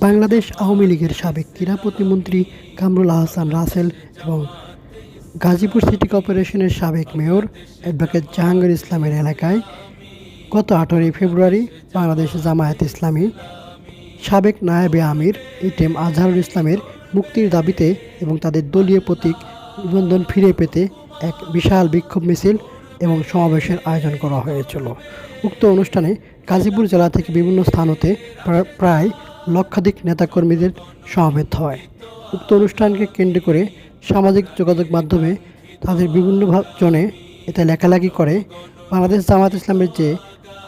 বাংলাদেশ আওয়ামী লীগের সাবেক ক্রীড়া প্রতিমন্ত্রী কামরুল আহসান রাসেল এবং গাজীপুর সিটি কর্পোরেশনের সাবেক মেয়র অ্যাডভোকেট জাহাঙ্গীর ইসলামের এলাকায় গত আঠারোই ফেব্রুয়ারি বাংলাদেশ জামায়াত ইসলামী সাবেক নায়েবে আমির ইটেম আজহারুল ইসলামের মুক্তির দাবিতে এবং তাদের দলীয় প্রতীক নিবন্ধন ফিরে পেতে এক বিশাল বিক্ষোভ মিছিল এবং সমাবেশের আয়োজন করা হয়েছিল। উক্ত অনুষ্ঠানে গাজীপুর জেলা থেকে বিভিন্ন স্থান হতে প্রায় লক্ষাধিক নেতাকর্মীদের সমাবেত হয়। উক্ত অনুষ্ঠানকে কেন্দ্র করে সামাজিক যোগাযোগ মাধ্যমে তাদের বিভিন্ন জনে এতে লেখালেখি করে। বাংলাদেশ জামাত ইসলামের যে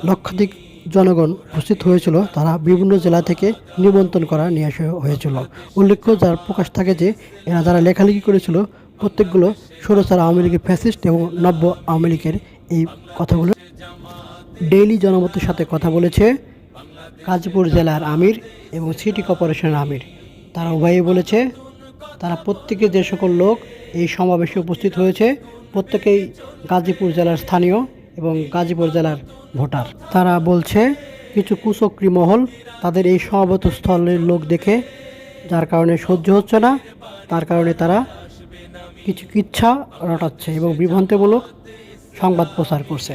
লক্ষাধিক জনগণ উপস্থিত হয়েছিল, তারা বিভিন্ন জেলা থেকে নিমন্ত্রণ করা নিয়ে আসা হয়েছিল। উল্লেখ্য, যার প্রকাশ থাকে যে, এরা যারা লেখালেখি করেছিল, প্রত্যেকগুলো ষোড়চার আওয়ামী লীগের ফ্যাসিস্ট এবং নব্য আওয়ামী লীগের এই কথাগুলো। ডেইলি জনমতের সাথে কথা বলেছে। গাজীপুর জেলার আমির এবং সিটি কর্পোরেশনের আমির। তারা উভয়ই বলেছে, তারা প্রত্যেকে যে সকল লোক এই সমাবেশে উপস্থিত হয়েছে, প্রত্যেকেই গাজীপুর জেলার স্থানীয় এবং গাজীপুর জেলার ভোটার। তারা বলছে, কিছু কুচক্রী মহল তাদের এই সমাবেত স্থলের লোক দেখে, যার কারণে সহ্য হচ্ছে না, তার কারণে তারা কিছু ইচ্ছা রটাচ্ছে এবং বিভ্রান্তিমূলক সংবাদ প্রচার করছে।